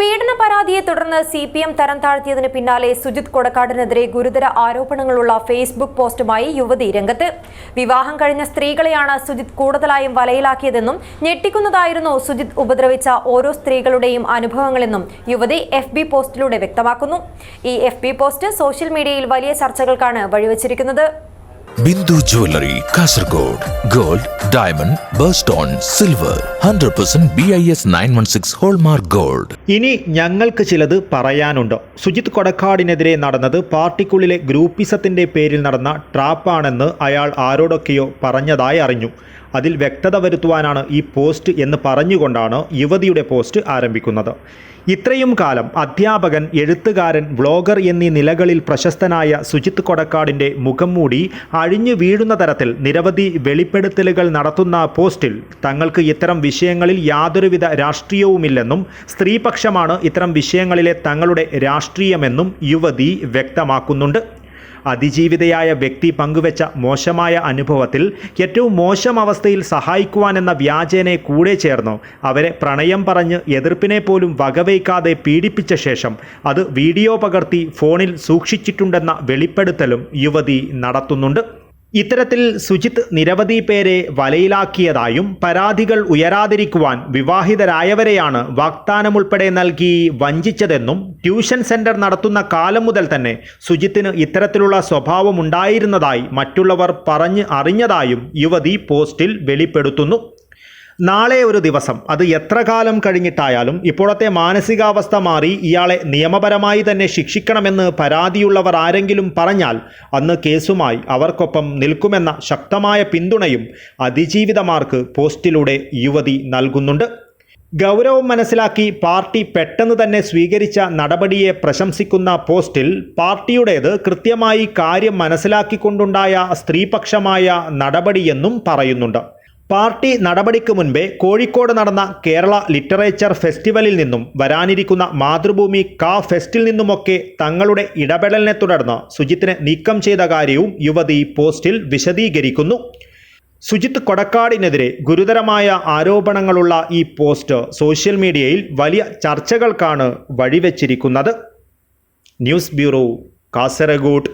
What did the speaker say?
പീഡന പരാതിയെ തുടർന്ന് സി പി എം തരം താഴ്ത്തിയതിന് പിന്നാലെ സുജിത് കൊടക്കാടിനെതിരെ ഗുരുതര ആരോപണങ്ങളുള്ള ഫേസ്ബുക്ക് പോസ്റ്റുമായി യുവതി രംഗത്ത്. വിവാഹം കഴിഞ്ഞ സ്ത്രീകളെയാണ് സുജിത് കൂടുതലായും വലയിലാക്കിയതെന്നും ഞെട്ടിക്കുന്നതായിരുന്നു സുജിത് ഉപദ്രവിച്ച ഓരോ സ്ത്രീകളുടെയും അനുഭവങ്ങളെന്നും യുവതി എഫ് ബി പോസ്റ്റിലൂടെ വ്യക്തമാക്കുന്നു. ഈ എഫ് ബി പോസ്റ്റ് സോഷ്യൽ മീഡിയയിൽ വലിയ ചർച്ചകൾക്കാണ് വഴിവെച്ചിരിക്കുന്നത്. Bindu jewellery Kasaragod gold diamond birthstone silver hundred percent B I S nine one six hallmark gold. ഇനി ഞങ്ങൾക്ക് ചിലത് പറയാനുണ്ട്. സുജിത് കൊടക്കാടിനെതിരെ നടന്നത് പാർട്ടിക്കുള്ളിലെ ഗ്രൂപ്പിസത്തിന്റെ പേരിൽ നടന്ന ട്രാപ്പാണെന്ന് അയാൾ ആരോടൊക്കെയോ പറഞ്ഞതായി അറിഞ്ഞു. അതിൽ വ്യക്തത വരുത്തുവാനാണ് ഈ പോസ്റ്റ് എന്ന് പറഞ്ഞുകൊണ്ടാണ് യുവതിയുടെ പോസ്റ്റ് ആരംഭിക്കുന്നത്. ഇത്രയും കാലം അധ്യാപകൻ എഴുത്തുകാരൻ വ്ളോഗർ എന്നീ നിലകളിൽ പ്രശസ്തനായ സുജിത് കൊടക്കാടിന്റെ മുഖം മൂടി അഴിഞ്ഞു വീഴുന്ന തരത്തിൽ നിരവധി വെളിപ്പെടുത്തലുകൾ നടത്തുന്ന പോസ്റ്റിൽ തങ്ങൾക്ക് ഇത്തരം വിഷയങ്ങളിൽ യാതൊരുവിധ രാഷ്ട്രീയവുമില്ലെന്നും സ്ത്രീപക്ഷമാണ് ഇത്തരം വിഷയങ്ങളിലെ തങ്ങളുടെ രാഷ്ട്രീയമെന്നും യുവതി വ്യക്തമാക്കുന്നുണ്ട്. അതിജീവിതയായ വ്യക്തി പങ്കുവെച്ച മോശമായ അനുഭവത്തിൽ ഏറ്റവും മോശം അവസ്ഥയിൽ സഹായിക്കുവാനെന്ന വ്യാജേനെ കൂടെ ചേർന്നു. അവരെ പ്രണയം പറഞ്ഞ് എതിർപ്പിനെ പോലും വകവയ്ക്കാതെ പീഡിപ്പിച്ച ശേഷം അത് വീഡിയോ പകർത്തി ഫോണിൽ സൂക്ഷിച്ചിട്ടുണ്ടെന്ന വെളിപ്പെടുത്തലും യുവതി നടത്തുന്നുണ്ട്. ഇത്തരത്തിൽ സുജിത്ത് നിരവധി പേരെ വലയിലാക്കിയതായും പരാതികൾ ഉയരാതിരിക്കുവാൻ വിവാഹിതരായവരെയാണ് വാഗ്ദാനം ഉൾപ്പെടെ നൽകി വഞ്ചിച്ചതെന്നും ട്യൂഷൻ സെന്റർ നടത്തുന്ന കാലം മുതൽ തന്നെ സുജിത്തിന് ഇത്തരത്തിലുള്ള സ്വഭാവമുണ്ടായിരുന്നതായി മറ്റുള്ളവർ പറഞ്ഞ് അറിഞ്ഞതായും യുവതി പോസ്റ്റിൽ വെളിപ്പെടുത്തുന്നു. നാളെ ഒരു ദിവസം. അത് എത്ര കാലം കഴിഞ്ഞിട്ടായാലും ഇപ്പോഴത്തെ മാനസികാവസ്ഥ മാറി ഇയാളെ നിയമപരമായി തന്നെ ശിക്ഷിക്കണമെന്ന് പരാതിയുള്ളവർ ആരെങ്കിലും പറഞ്ഞാൽ അന്ന് കേസുമായി അവർക്കൊപ്പം നിൽക്കുമെന്ന ശക്തമായ പിന്തുണയും അതിജീവിതമാർക്ക് പോസ്റ്റിലൂടെ യുവതി നൽകുന്നുണ്ട്. ഗൗരവം മനസ്സിലാക്കി പാർട്ടി പെട്ടെന്ന് തന്നെ സ്വീകരിച്ച നടപടിയെ പ്രശംസിക്കുന്ന പോസ്റ്റിൽ പാർട്ടിയുടേത് കൃത്യമായി കാര്യം മനസ്സിലാക്കിക്കൊണ്ടുണ്ടായ സ്ത്രീപക്ഷമായ നടപടിയെന്നും പറയുന്നുണ്ട്. പാർട്ടി നടപടിക്ക് മുൻപേ കോഴിക്കോട് നടന്ന കേരള ലിറ്ററേച്ചർ ഫെസ്റ്റിവലിൽ നിന്നും വരാനിരിക്കുന്ന മാതൃഭൂമി കാ ഫെസ്റ്റിൽ നിന്നുമൊക്കെ തങ്ങളുടെ ഇടപെടലിനെ തുടർന്ന് സുജിത്തിനെ നീക്കം ചെയ്ത കാര്യവും യുവതി പോസ്റ്റിൽ വിശദീകരിക്കുന്നു. സുജിത്ത് കൊടക്കാടിനെതിരെ ഗുരുതരമായ ആരോപണങ്ങളുള്ള ഈ പോസ്റ്റ് സോഷ്യൽ മീഡിയയിൽ വലിയ ചർച്ചകൾക്കാണ് വഴിവെച്ചിരിക്കുന്നത്. News bureau Kasaragod.